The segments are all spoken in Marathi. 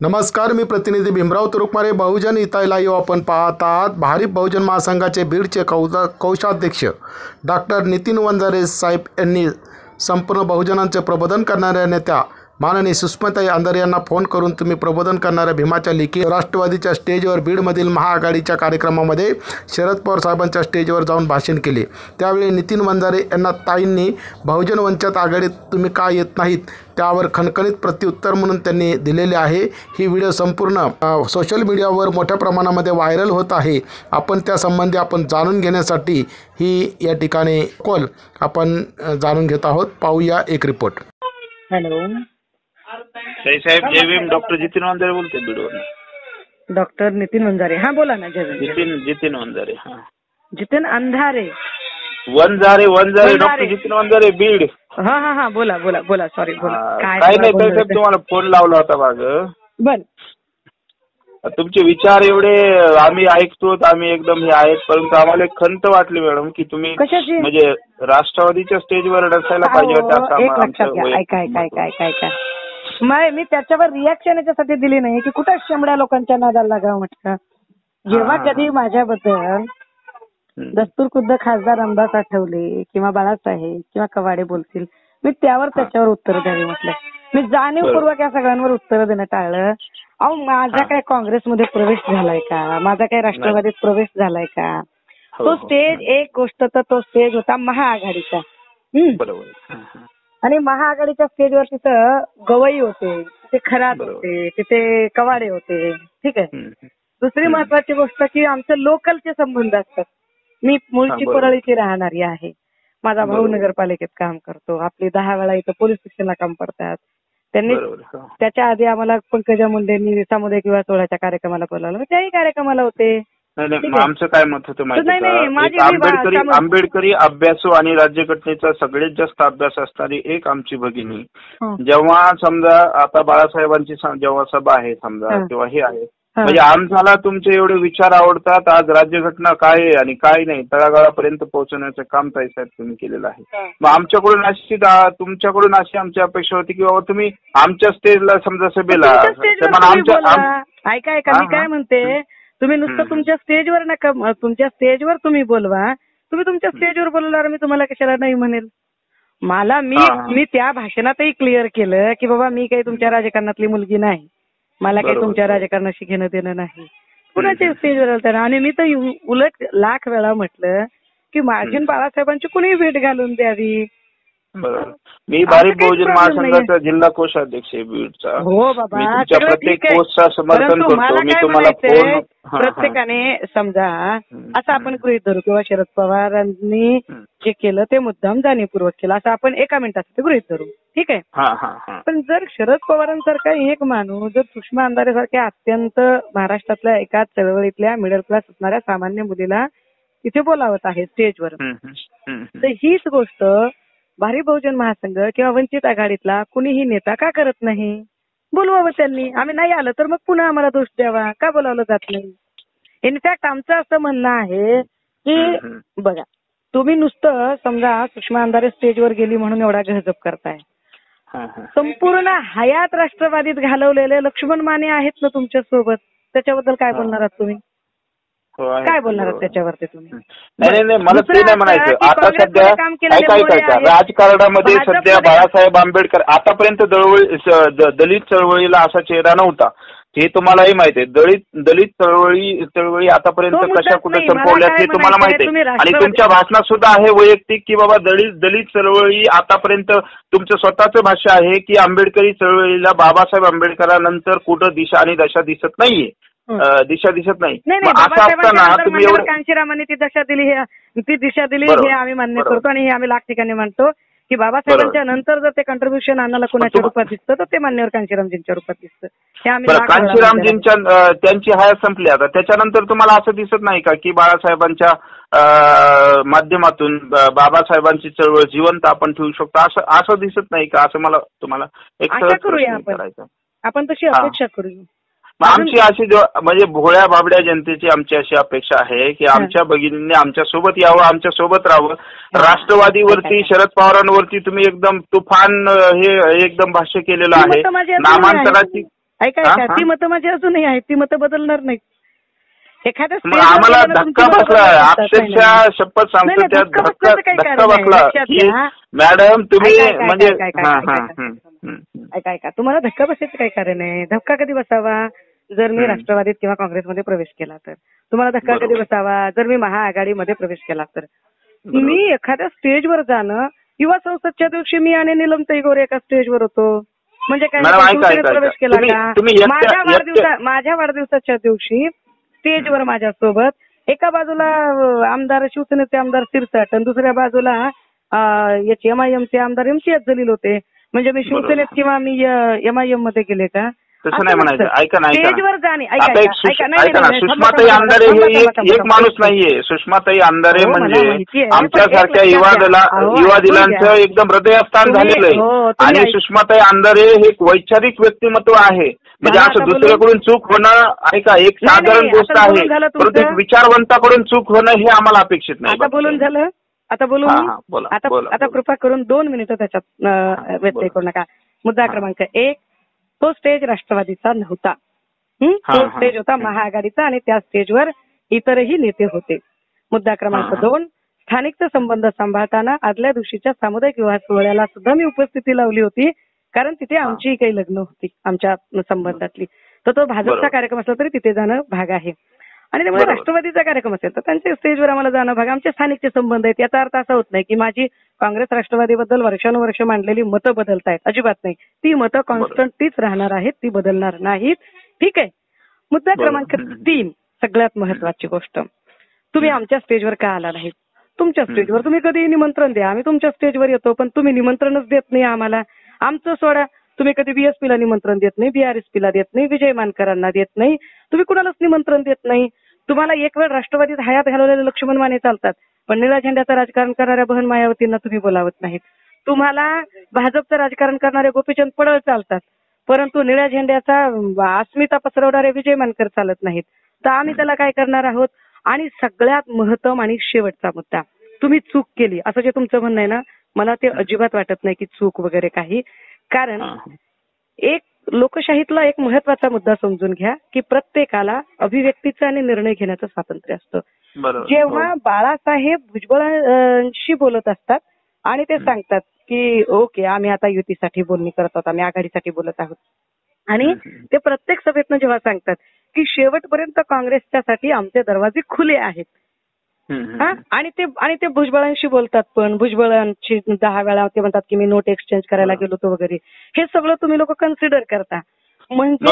नमस्कार मी प्रतिनिधी भीमराव तुरुकमारे. बहुजन इथं लाईव्ह आपण पाहत आहात भारिप बहुजन महासंघाचे बीडचे कौदा कौशाध्यक्ष डॉक्टर नितीन वंजारे साहेब यांनी संपूर्ण बहुजनांचे प्रबोधन करणाऱ्या नेत्या माननीय सुष्माताई अंधारे यांना फोन करून तुम्ही प्रबोधन करणाऱ्या भीमाच्या लिखी राष्ट्रवादीच्या स्टेजवर बीडमधील महाआघाडीच्या कार्यक्रमामध्ये शरद पवार साहेबांच्या स्टेजवर जाऊन भाषण केले. त्यावेळी नितीन वंजारे यांना ताईंनी बहुजन वंचित आघाडीत तुम्ही का येत नाहीत? त्यावर खणखणीत प्रत्युत्तर म्हणून त्यांनी दिलेले आहे. ही व्हिडिओ संपूर्ण सोशल मीडियावर मोठ्या प्रमाणामध्ये व्हायरल होत आहे. आपण त्यासंबंधी आपण जाणून घेण्यासाठी ही या ठिकाणी कॉल आपण जाणून घेत आहोत. पाहूया एक रिपोर्ट. हॅलो. साईसाहेब जय भीम डॉक्टर जितीन वंजारे बोलते बीडवर डॉक्टर नितीन वंजारे हा बोला ना जय भीम. जितीन जितीन वंजारे हा जितेन अंधारे वंजारे वंजारे वंजारे. डॉक्टर जितीन वंजारे बीड हा हा हा बोला बोला बोला सॉरी बोला हा, काय नाही बोलणं साहेब होतं? तुम्हाला फोन लावला होता माग बर तुमचे विचार एवढे आम्ही ऐकतो आम्ही एकदम हे आहेत परंतु आम्हाला एक खंत वाटली मॅडम की तुम्ही कशाची? म्हणजे राष्ट्रवादीच्या स्टेजवर डसायला पाहिजे होते असं अहो, एक आम्हाला लक्षात आमचं घ्या वैयक्तिक ऐका ऐका ऐका. ऐका ऐका मग मी त्याच्यावर रिॲक्शन याच्यासाठी दिली नाही की कुठं शेंबड्या लोकांच्या नादाला लागावं म्हटलं. जेव्हा हा. कधी माझ्याबद्दल. दस्तूर खुद्द खासदार रामदास आठवले किंवा बाळासाहेब किंवा कवाडे बोलतील मी त्यावर त्याच्यावर उत्तर द्यावी म्हटलं. मी जाणीवपूर्वक या सगळ्यांवर उत्तर देणं टाळलं. अहो माझा हा. काय काँग्रेसमध्ये प्रवेश झालाय का? माझा काय राष्ट्रवादीत प्रवेश झालाय का? हो, तो हो. स्टेज एक गोष्ट तर तो स्टेज होता महाआघाडीचा. आणि महाआघाडीच्या स्टेजवर तिथं गवई होते तिथे खरात बरोबर. होते तिथे कवाडे होते ठीक आहे हम्म. दुसरी हम्म. महत्वाची गोष्ट की आमचे लोकलचे संबंध असतात मी मूळची बरोबर. परळीची राहणारी आहे माझा भाऊ बरोबर. नगरपालिकेत काम करतो आपली दहा वेळा इथं पोलीस स्टेशनला काम करतात त्यांनी बरोबर हा. त्याच्या आधी आम्हाला पंकजा मुंडेंनी सामुदायिक विवाह सोहळ्याच्या कार्यक्रमाला बोलावलं त्याही कार्यक्रमाला होते नाही. आमचं काय मत होतं माहिती आंबेडकरी आंबेडकरी अभ्यासू आणि राज्यघटनेचा सगळ्यात जास्त अभ्यास असणारी एक आमची भगिनी हं. जेव्हा समजा आता बाळासाहेबांची जेव्हा सभा आहे समजा. किंवा हे आहे. म्हणजे आमच्याला तुमचे एवढे विचार आवडतात आज राज्यघटना काय आहे आणि काय नाही तळागाळापर्यंत पोहोचवण्याचं काम ताईसाहेब तुम्ही केलेलं आहे. मग आमच्याकडून अशी तुमच्याकडून अशी आमची अपेक्षा होती की बाबा तुम्ही आमच्या स्टेजला समजा सभेला. ऐका ऐका मी काय. म्हणते तुम्ही नुसतं. तुमच्या स्टेजवर नका तुमच्या स्टेजवर तुम्ही बोलवा तुम्ही तुमच्या स्टेजवर बोलवल्यावर मी तुम्हाला कशाला नाही म्हणेल मला मी. मी त्या भाषणातही क्लिअर केलं की बाबा मी काही तुमच्या राजकारणातली मुलगी नाही मला काही. तुमच्या राजकारणाशी घेणं देणं नाही कुणाच्या. स्टेजवर आलता ना आणि मी तर उलट लाख वेळा म्हटलं की माझी. बाळासाहेबांची कुणी भेट घालून द्यावी बरोबर मी काही बहुजन महासंघाचा जिल्हा कोषाध्यक्ष आहे बीडचा. हो बाबा. मी तुमच्या सगळं प्रत्येक ठीक आहे. पोस्टचं समर्थन परंतु मला करतो मी काय तुम्हाला म्हणायचंय, फोन हा, हा. प्रत्येकाने समजा हम्म, असं आपण. गृहीत धरू किंवा शरद पवारांनी हम्म. जे केलं ते मुद्दाम जाणीवपूर्वक केलं. असं आपण एका मिनिटासाठी गृहीत धरू. ठीक आहे? हा हा हा. पण जर शरद पवारांसारखा एक माणूस जर सुषमा अंधारेसारख्या अत्यंत महाराष्ट्रातल्या एका चळवळीतल्या मिडल क्लास असणाऱ्या सामान्य मुलीला तिथे बोलावत आहे स्टेजवर हम्म, हम्म, हम्म, तर हम्म. हीच गोष्ट भारी बहुजन महासंघ किंवा वंचित आघाडीतला कुणीही नेता का करत नाही बोलवावं त्यांनी आम्ही नाही आलं तर मग पुन्हा आम्हाला दोष द्यावा का बोलावलं जात नाही इनफॅक्ट आमचं असं म्हणणं आहे की. बघा तुम्ही नुसतं समजा सुषमा अंधारे स्टेजवर गेली म्हणून एवढा गहजप करताय. संपूर्ण हयात राष्ट्रवादीत घालवलेले लक्ष्मण माने आहेत ना तुमच्यासोबत त्याच्याबद्दल काय. बोलणार आहात तुम्ही. काय बोलणार. त्याच्यावरती तुम्ही? नाही नाही मला ते नाही म्हणायचं आता सध्या ऐका आहेत. राजकारणामध्ये सध्या बाळासाहेब आंबेडकर आतापर्यंत दलित चळवळीला असा चेहरा नव्हता. हे तुम्हालाही माहिती आहे. दलित दलित चळवळी चळवळी आतापर्यंत कशा कुठे संपवल्यात काय हे तुम्हाला माहिती आहे. आणि तुमच्या भाषणात सुद्धा आहे वैयक्तिक की बाबा दलित दलित चळवळी आतापर्यंत तुमचं स्वतःचं भाष्य आहे की आंबेडकरी चळवळीला बाबासाहेब आंबेडकरांनंतर कुठं दिशा आणि दशा दिसत नाहीये. दिशा दिसत नाही. नाही नाही मग असं बाबासाहेबांच्या असताना नंतर तुम्ही मान्यवर एवढं कांशीरामांनी ती दिशा दिली हे ती दिशा दिली बरोबर. हे आम्ही मान्य बरोबर. करतो आणि हे आम्ही लाख ठिकाणी मानतो की बाबासाहेबांच्या नंतर जर ते कंट्रीब्युशन आणायला कोणाच्या रूपात दिसतं तर ते मान्यवर कांशीरामजींच्या रूपात दिसतं. हे आम्ही बरं लाख वेळा कांशीरामजींच्या अं, त्यांची हयात संपली आता. त्याच्यानंतर तुम्हाला असं दिसत नाही का की बाळासाहेबांच्या अं, माध्यमातून बाबासाहेबांची चळवळ जिवंत आपण ठेवू शकतो? असं असं दिसत नाही का? असं मला तुम्हाला एक आशा सहज करूया प्रश्न आपण. विचारायचा आपण तशी हा. अपेक्षा करूया. मग आमची अशी जो- म्हणजे भोळ्या बाबड्या जनतेची आमची अशी अपेक्षा आहे की आमच्या भगिनींनी आमच्यासोबत यावं आमच्यासोबत राहावं राष्ट्रवादीवरती शरद पवारांवरती तुम्ही एकदम तुफान हे एकदम भाष्य केलेलं आहे. नामांतराची ऐका. ती मतं माझी अजूनही आहेत ती मतं बदलणार नाहीत एखाद्या आम्हाला धक्का बसला. नाही, नाही. अक्षरशः शपथ नाही, सांगतो नाही, त्या धक्का नाही. बसला. मॅडम तुम्ही म्हणजे. ऐका ऐका तुम्हाला धक्का बसायचं काही कारण आहे धक्का कधी बसावा जर मी. राष्ट्रवादीत किंवा काँग्रेसमध्ये प्रवेश केला तर तुम्हाला धक्का कधी. बसावा जर मी महाआघाडीमध्ये प्रवेश केला तर. मी एखाद्या स्टेजवर जाणं युवा संसदच्या दिवशी मी आणि निलम गोरे एका स्टेजवर होतो म्हणजे काय प्रवेश. केला का माझ्या वाढदिवसा माझ्या वाढदिवसाच्या दिवशी स्टेजवर माझ्यासोबत एका बाजूला आमदार शिवसेनेचे आमदार सिरसाट आणि दुसऱ्या बाजूला अं, याचे एमआयएमचे आमदार एमसीएस जलील होते म्हणजे मी. शिवसेनेत किंवा मी एमआयएममध्ये गेले का तसं नाही म्हणायचं. ऐका ना ऐका ना. स्टेजवर जाणे ऐका आता एक ऐका, सुष- ऐका नाही, ऐका नाही, ना नाही, सुषमाताई अंधारे हे एक. माणूस नाहीये सुषमाताई अंधारे हो, मला म्हणजे. पण आमच्यासारख्या एक युवा लक्षात दला घ्या. अहो, युवा ऐकून दिलांचं घ्या. एकदम हृदयस्थान तुम्ही- झालेलं हो, आहे तुम्ही आणि ऐक- सुषमाताई अंधारे हे एक वैचारिक व्यक्तिमत्व आहे म्हणजे मला असं आता बोलून- दुसऱ्याकडून चूक होणं ऐका एक नाही, साधारण नाही, गोष्ट आता आहे बोलून झालं परंतु एक? विचारवंताकडून चूक होणं हे आम्हाला अपेक्षित नाही आता बोलून झालं आता बोलून हा, मी? हा, बोला, आता बोला, आता बोला. कृपा करून दोन मिनिटं त्याच्यात अं, व्यत्यय करू नका मुद्दा हा. क्रमांक एक तो स्टेज राष्ट्रवादीचा नव्हता तो. स्टेज होता महाआघाडीचा आणि त्या स्टेजवर इतरही नेते होते मुद्दा क्रमांक. दोन स्थानिकचे संबंध सांभाळताना आदल्या दिवशीच्या सामुदायिक विवाह सोहळ्याला सुद्धा मी उपस्थिती लावली होती कारण तिथे हा. आमची काही लग्न होती आमच्या संबंधातली तर तो भाजपचा. कार्यक्रम असला तरी तिथे जाणं भाग आहे आणि त्यामुळे. राष्ट्रवादीचा कार्यक्रम असेल तर त्यांच्या स्टेजवर आम्हाला जाणं भाग आमचे स्थानिकचे संबंध आहेत याचा अर्थ असा होत नाही की माझी काँग्रेस राष्ट्रवादीबद्दल वर्षानुवर्ष मांडलेली मतं बदलत आहेत अजिबात नाही. ती मतं कॉन्स्टंट तीच राहणार आहेत ती बदलणार नाहीत. ठीक आहे. मुद्दा. क्रमांक. तीन सगळ्यात महत्वाची गोष्ट. तुम्ही आमच्या स्टेजवर का आला नाहीत? तुमच्या. स्टेजवर तुम्ही कधी निमंत्रण द्या. आम्ही तुमच्या स्टेजवर येतो पण तुम्ही निमंत्रणच देत नाही आम्हाला. आमचं सोडा. तुम्ही कधी बीएसपीला निमंत्रण देत नाही बीआरएसपीला देत नाही विजय मानकरांना देत नाही तुम्ही कुणालाच निमंत्रण देत नाही. तुम्हाला एक वेळ राष्ट्रवादीत हयात घालवलेले लक्ष्मण माने चालतात पण निळ्या झेंड्याचं राजकारण करणाऱ्या बहन मायावतींना तुम्ही बोलावत नाहीत. तुम्हाला भाजपचं राजकारण करणारे गोपीचंद पडळ चालतात परंतु निळ्या झेंड्याचा अस्मिता पसरवणारे विजय मानकर चालत नाहीत. तर आम्ही त्याला काय करणार आहोत? आणि सगळ्यात महत्तम आणि शेवटचा मुद्दा तुम्ही चूक केली. असं जे तुमचं म्हणणं आहे ना मला ते अजिबात वाटत नाही की चूक वगैरे काही. कारण. एक लोकशाहीतला एक महत्त्वाचा मुद्दा समजून घ्या की प्रत्येकाला अभिव्यक्तीचं आणि निर्णय घेण्याचं स्वातंत्र्य असतं जेव्हा हो. बाळासाहेब भुजबळांशी बोलत असतात आणि ते सांगतात की ओके आम्ही आता युतीसाठी बोलणी करत आहोत आम्ही आघाडीसाठी बोलत आहोत आणि. ते प्रत्येक सभेतनं जेव्हा सांगतात की शेवटपर्यंत काँग्रेसच्यासाठी आमचे दरवाजे खुले आहेत हा. आणि ते आणि ते भुजबळांशी बोलतात पण. भुजबळांशी दहा वेळा ते म्हणतात की मी नोट एक्सचेंज करायला. गेलो होतो वगैरे. हे सगळं तुम्ही लोक कन्सिडर करता. म्हणजे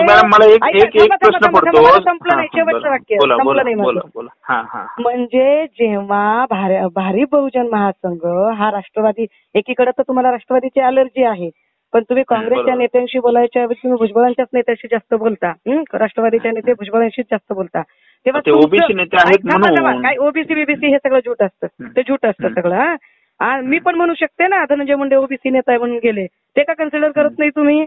संपलं नाही शेवटचं वाक्य संपलं नाही म्हणजे जेव्हा भारी बहुजन महासंघ हा राष्ट्रवादी एकीकडे तर तुम्हाला राष्ट्रवादीची अलर्जी आहे. पण तुम्ही काँग्रेसच्या. नेत्यांशी बोलायच्या ऐवजी तुम्ही भुजबळांच्याच नेत्याशी जास्त बोलता? राष्ट्रवादीच्या नेते भुजबळांशीच जास्त बोलता. तेव्हा ते ओबीसी नेते आहेत. म्हणून. काय ओबीसी बीबीसी हे सगळं झूट असतं. ते झूट असतं. सगळं हा? मी पण म्हणू शकते ना धनंजय मुंडे ओबीसी नेता आहे म्हणून गेले ते का कन्सिडर करत नाही तुम्ही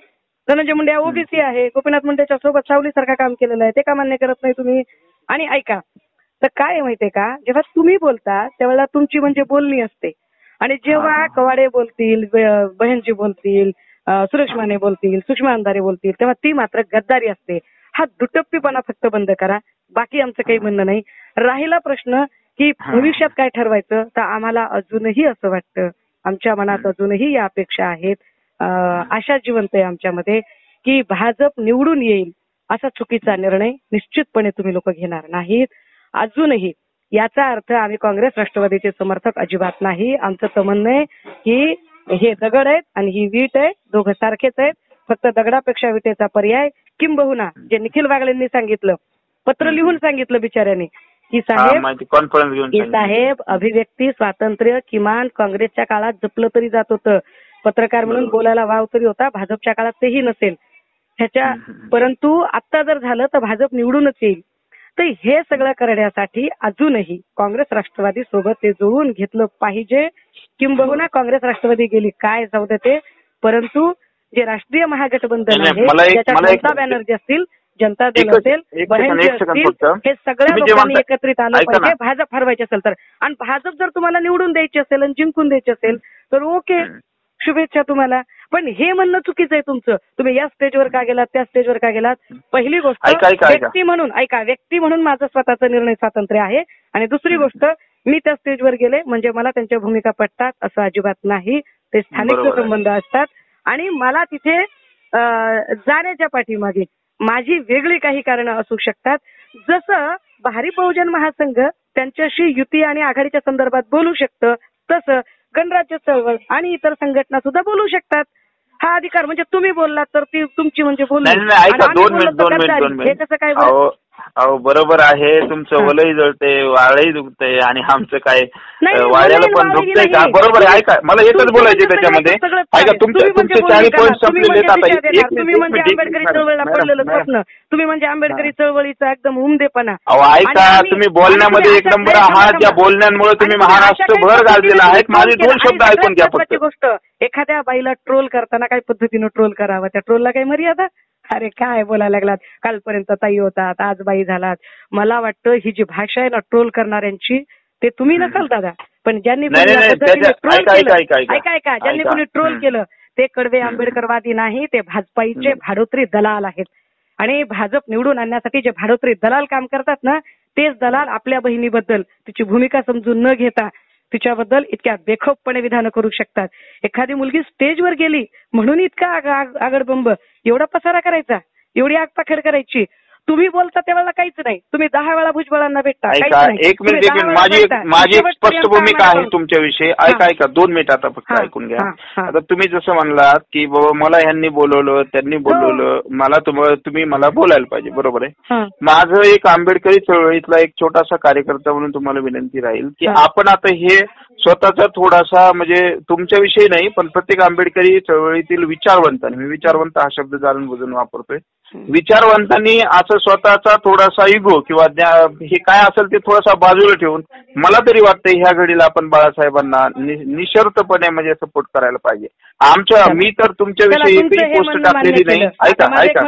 धनंजय मुंडे ओबीसी आहे गोपीनाथ मुंडेच्या सोबत सावली सारखं काम केलेलं आहे ते का मान्य करत नाही तुम्ही आणि ऐका तर काय माहितीये का जेव्हा तुम्ही बोलता त्यावेळेला तुमची म्हणजे बोलणी असते आणि जेव्हा. कवाडे बोलतील बहनजी बोलतील अं, सुरेश माने बोलतील सुषमा अंधारे बोलतील तेव्हा ती मात्र गद्दारी असते हा दुटप्पीपणा फक्त बंद करा बाकी आमचं काही म्हणणं नाही. राहिला प्रश्न की. भविष्यात काय ठरवायचं? तर आम्हाला अजूनही असं वाटतं. आमच्या मनात अजूनही या अपेक्षा आहेत. आशा जिवंत आहे आमच्यामध्ये की भाजप निवडून येईल असा चुकीचा निर्णय निश्चितपणे तुम्ही लोक घेणार नाहीत. अजूनही याचा अर्थ आम्ही काँग्रेस राष्ट्रवादीचे समर्थक अजिबात नाही. आमचं म्हणणं आहे की हे दगड आहेत आणि ही वीट आहे. दोघं सारखेच आहेत. फक्त दगडापेक्षा विटेचा पर्याय किंबहुना जे निखिल वागळेंनी सांगितलं पत्र लिहून सांगितलं बिचाऱ्यांनी की हा साहेब कॉन्फरन्स की. साहेब अभिव्यक्ती स्वातंत्र्य किमान काँग्रेसच्या काळात जपलं तरी जात होतं. पत्रकार म्हणून बरोबर. बोलायला वाव तरी होता भाजपच्या काळात तेही नसेल. ह्याच्या हम्म, हम्म. परंतु आता जर झालं तर भाजप निवडूनच येईल. तर हे सगळं करण्यासाठी अजूनही काँग्रेस राष्ट्रवादी सोबत ते जुळवून घेतलं पाहिजे. किंबहुना काँग्रेस राष्ट्रवादी गेली. काय जाऊ दे ते. परंतु जे राष्ट्रीय महागठबंधन नाही, आहे नाही, मला एक- ज्याच्यात मला एक- जनता बॅनर्जी असतील जनता दल असेल. हे सगळ्या लोकांनी एकत्रित आलं. पाहिजे भाजप हरवायची असेल तर आणि भाजप जर तुम्हाला निवडून द्यायची असेल आणि जिंकून द्यायची असेल तर ओके. शुभेच्छा तुम्हाला पण हे म्हणणं चुकीचं आहे तुमचं तुम्ही या स्टेजवर का गेलात त्या स्टेजवर का गेलात पहिली गोष्ट. व्यक्ती म्हणून ऐका व्यक्ती म्हणून माझं स्वतःचा निर्णय स्वातंत्र्य आहे आणि दुसरी गोष्ट मी त्या स्टेजवर गेले म्हणजे मला त्यांच्या भूमिका पटतात असं अजिबात नाही ते स्थानिक. संबंध असतात आणि मला तिथे जाण्याच्या पाठीमागे माझी वेगळी काही कारणं असू शकतात जसं भारी बहुजन महासंघ त्यांच्याशी युती आणि आघाडीच्या संदर्भात बोलू शकतं तसं गणराज्य चळवळ आणि इतर संघटना सुद्धा बोलू शकतात हा अधिकार म्हणजे तुम्ही बोललात तर ती तुमची म्हणजे. दोन हे कसं काय? अहो बरोबर आहे तुमचं. वलही जळते वाळही दुखते आणि आमचं काय नाही, अं, नाही, वाळ्याला वलही पण वाळही दुखतंय का नाही. बरोबर आहे ऐका मला एकच बोलायचं म्हणजे त्याच्यामध्ये सगळं- ऐका. तुमचे तुम्ही म्हणजे तुमचे चाळीस पॉईंट. तुम्ही संपलेले म्हणजे आता एक तुम्ही म्हणजे मिनिट एक आंबेडकरी मिनिट चळवळीला मॅडम, पडलेलं मॅडम, स्वप्न तुम्ही म्हणजे आंबेडकरी चळवळीचा एकदम उमदेपणा अहो ऐका आणि आम्ही- तुम्ही बोलण्यामध्ये आणि एक तुम्ही नंबर अशा- आहात ज्या. बोलण्यामुळे तुम्ही आणि महाराष्ट्र अशा भर काही गाजलेला पद्धतीने आहेत माझे दोन. शब्द आणि ऐकून घ्या सगळ्यात फक्त महत्त्वाची गोष्ट एखाद्या बाईला ट्रोल करताना काही पद्धतीनं ट्रोल करावा त्या ट्रोलला काही मर्यादा अरे काय बोलायला लागलात? कालपर्यंत ताई होतात आज बाई झालात. मला वाटतं ही जी भाषा आहे ना ट्रोल करणाऱ्यांची ते तुम्ही नसाल दादा. पण ज्यांनी ऐका, केलं- ऐका, ऐका, ज्यांनी. कोणी ट्रोल. केलं ते कडवे आंबेडकरवादी नाही ते भाजपाईचे. भाडोत्री दलाल आहेत. आणि भाजप निवडून आणण्यासाठी जे भाडोत्री दलाल काम करतात ना तेच दलाल आपल्या बहिणीबद्दल. तिची भूमिका समजून न घेता तिच्याबद्दल इतक्या बेखोपपणे विधानं करू शकतात. एखादी मुलगी स्टेजवर गेली म्हणून इतका आग- आगडबंब एवढा पसारा करायचा एवढी आगपाखेड करायची तुम्ही बोलता त्यावेळेला काहीच नाही तुम्ही दहा वेळा भुजबळांना भेटता काहीच ऐका नाही. एक तुम्ही मिनिट एक दहा मिनिट वेळा माझी एक भेटता. माझी एक स्पष्ट भूमिका आहे तुमच्याविषयी ऐका. ऐका दोन मिनिट आता फक्त हा, ऐकून घ्या हा, हा. आता तुम्ही जसं म्हणलात की बाबा मला ह्यांनी बोलवलं त्यांनी हो. बोलवलं मला तुम- तुम्ही मला बोलायला पाहिजे बरोबर आहे हा. माझं एक आंबेडकरी चळवळीतला एक छोटासा कार्यकर्ता म्हणून तुम्हाला विनंती राहील की हा. आपण आता हे स्वतःचा थोडासा म्हणजे तुमच्याविषयी नाही पण प्रत्येक आंबेडकरी चळवळीतील विचारवंतांनी मी विचारवंत हा शब्द जाणून बुजून वापरतोय. विचारवंतांनी असं स्वतःचा थोडासा इगो किंवा हे काय असेल ते थोडासा बाजूला ठेवून मला तरी वाटतं ह्या घडीला आपण बाळासाहेबांना निशर्तपणे म्हणजे सपोर्ट करायला पाहिजे. आमच्या मी तर तुमच्याविषयी एकही पोस्ट टाकलेली नाही. ऐका ऐका?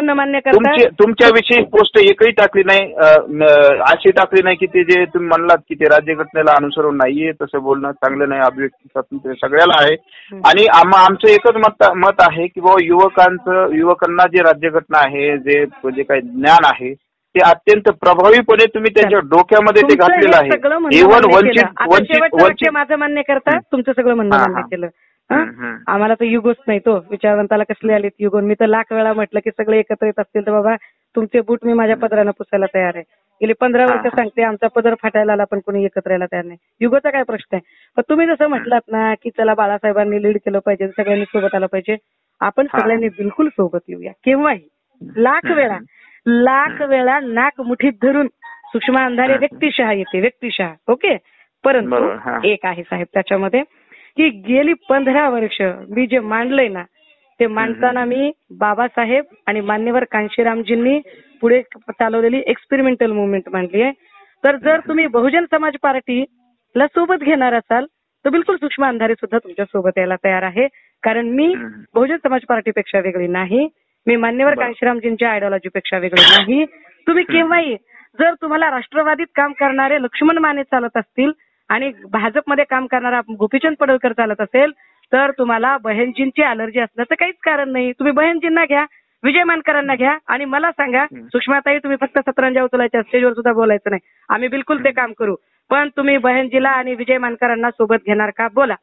तुमची तुमच्याविषयी पोस्ट एकही टाकली नाही. अशी टाकली नाही की ते जे तुम्ही म्हणलात की ते राज्यघटनेला अनुसरून नाहीये तसं बोलणं चांगलं नाही अभिव्यक्ती स्वातंत्र्य सगळ्याला आहे. आणि आम- आमचं एकच मत मत आहे की बाबा युवकांचं युवकांना जे राज्यघटना आहे जे जे काही ज्ञान आहे ते अत्यंत प्रभावीपणे तुम्ही त्यांच्या डोक्यामध्ये ते घातलेलं आहे. इव्हन वंचित वंचित वंचित माझं मान्य करता? तुमचं सगळं म्हणणं मान्य. केलं. आम्हाला तर युगोच नाही तो. विचारवंताला कसले आलेत युगोन? मी तर लाख वेळा म्हटलं की सगळे एकत्र येत असतील तर बाबा तुमचे बूट मी माझ्या पदरानं पुसायला तयार आहे. गेली पंधरा वर्ष. सांगते आमचा पदर फाटायला आला पण कोणी एकत्र यायला तयार नाही. युगोचा काय प्रश्न आहे? पण तुम्ही जसं म्हटलात ना की चला बाळासाहेबांनी लीड केलं पाहिजे सगळ्यांनी सोबत आलं पाहिजे आपण. सगळ्यांनी बिलकुल सोबत येऊया. केव्हाही? लाख. वेळा. लाख वेळा नाक मुठीत धरून सुषमा अंधारे हम्म. व्यक्तिशः येते व्यक्तिशः ओके? परंतु. एक आहे साहेब त्याच्यामध्ये की गेली पंधरा वर्ष मी जे मांडलंय ना ते मांडताना मी बाबासाहेब आणि मान्यवर कांशीरामजींनी पुढे चालवलेली एक्सपेरिमेंटल मुवमेंट मांडली आहे. तर जर तुम्ही बहुजन समाज पार्टीला सोबत घेणार असाल तर बिलकुल सुषमा अंधारे सुद्धा तुमच्यासोबत यायला तयार आहे. कारण मी. बहुजन समाज पार्टीपेक्षा वेगळी नाही. मी मान्यवर. कांशीरामजींच्या आयडिओलॉजीपेक्षा वेगळी नाही. तुम्ही केव्हाही जर तुम्हाला राष्ट्रवादीत काम करणारे लक्ष्मण माने चालत असतील आणि भाजपमध्ये काम करणारा गोपीचंद पडळकर चालत असेल तर तुम्हाला बहिणजींची अलर्जी असण्याचं काहीच कारण नाही. तुम्ही बहिणजींना घ्या विजय मानकरांना घ्या आणि मला सांगा. सुषमाताई तुम्ही फक्त सतरंजा उचलायच्या स्टेजवर सुद्धा बोलायचं नाही. आम्ही बिलकुल ते काम करू. पण तुम्ही बहिणजीला आणि विजय मानकरांना सोबत घेणार का? बोला.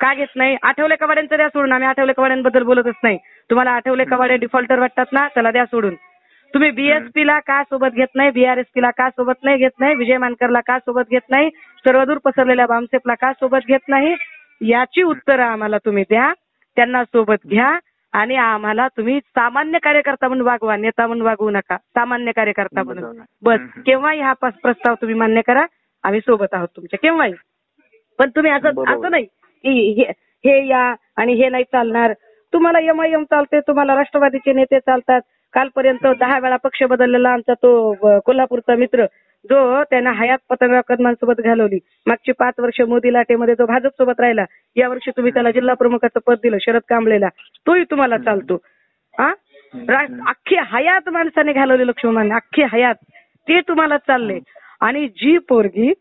का घेत नाही? आठवले कवाड्यांचं द्या सोडून. आम्ही आठवले कवाड्यांबद्दल बोलतच नाही. तुम्हाला आठवले कवाडे डिफॉल्टर वाटतात ना? त्याला द्या सोडून. तुम्ही बीएसपी ला का सोबत घेत नाही? बीआरएसपी ला का सोबत नाही घेत नाही? विजय मानकरला का सोबत घेत नाही? सर्वदूर पसरलेल्या बामसेपला का सोबत घेत नाही? याची उत्तरं आम्हाला तुम्ही द्या. त्यांना सोबत घ्या. आणि आम्हाला तुम्ही सामान्य कार्यकर्ता म्हणून वागवा. नेता म्हणून वागवू नका. सामान्य कार्यकर्ता म्हणून. बस. केव्हाही हा पस- प्रस्ताव तुम्ही मान्य करा. आम्ही सोबत आहोत तुमच्या. केव्हाही. पण तुम्ही असं. असं नाही. की हे- हे या आणि हे नाही चालणार. तुम्हाला यम आय एम चालते तुम्हाला राष्ट्रवादीचे नेते चालतात. कालपर्यंत दहा वेळा पक्ष बदललेला आमचा तो कोल्हापूरचा मित्र जो त्यानं हयात पतंगा कदमांसोबत घालवली. मागची पाच वर्ष मोदी लाटेमध्ये जो भाजप सोबत राहिला या वर्षी तुम्ही त्याला जिल्हा प्रमुखाचं पद दिलं शरद कांबळेला. तोही तुम्हाला चालतो. हा अख्खी हयात माणसाने घालवली लक्ष्मण अख्खी हयात. ते तुम्हाला चालले. आणि जी पोरगी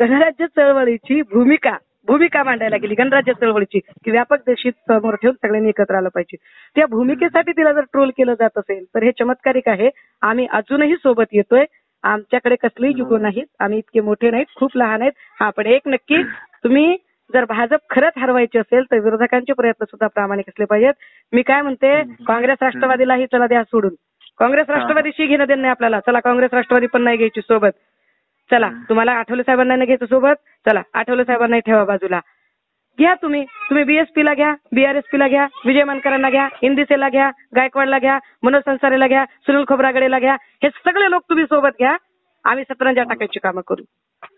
गणराज्य चळवळीची भूमिका भूमिका मांडायला गेली गणराज्य चळवळीची की व्यापक देशीत समोर ठेवून सगळ्यांनी एकत्र आलं पाहिजे. त्या भूमिकेसाठी तिला जर ट्रोल केलं जात असेल तर हे चमत्कारिक आहे. आम्ही अजूनही सोबत येतोय. आमच्याकडे कसलेही युगो नाहीत. आम्ही इतके मोठे नाहीत खूप लहान आहेत. हा पण एक नक्की तुम्ही जर भाजप खरंच हरवायची असेल तर विरोधकांचे प्रयत्न सुद्धा प्रामाणिक असले पाहिजेत. मी काय म्हणते काँग्रेस राष्ट्रवादीलाही चला द्या सोडून. काँग्रेस राष्ट्रवादीशी घेणं देणं नाही आपल्याला. चला काँग्रेस राष्ट्रवादी पण नाही घ्यायची सोबत. चला तुम्हाला आठवले साहेबांना नाही घ्यायचं सोबत? चला आठवले साहेबांनाही ठेवा बाजूला. घ्या तुम्ही. तुम्ही बीएसपी ला घ्या बीआरएसपी ला घ्या विजय मानकरांना घ्या इंदिसेला घ्या गायकवाडला घ्या मनोज संसारेला घ्या सुनील खोबरागडेला घ्या हे सगळे लोक तुम्ही सोबत घ्या. आम्ही सतरंजा टाकायची कामं करू.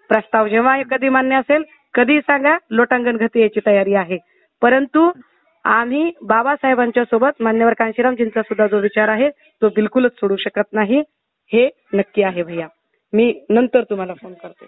प्रस्ताव जेव्हा कधी मान्य असेल कधी सांगा लोटांगण गती यायची तयारी आहे. परंतु आम्ही बाबासाहेबांच्या सोबत मान्यवर कांशीरामजींचा सुद्धा जो विचार आहे तो बिलकुलच सोडू शकत नाही. हे नक्की आहे भैया. मी नंतर तुम्हाला फोन करते.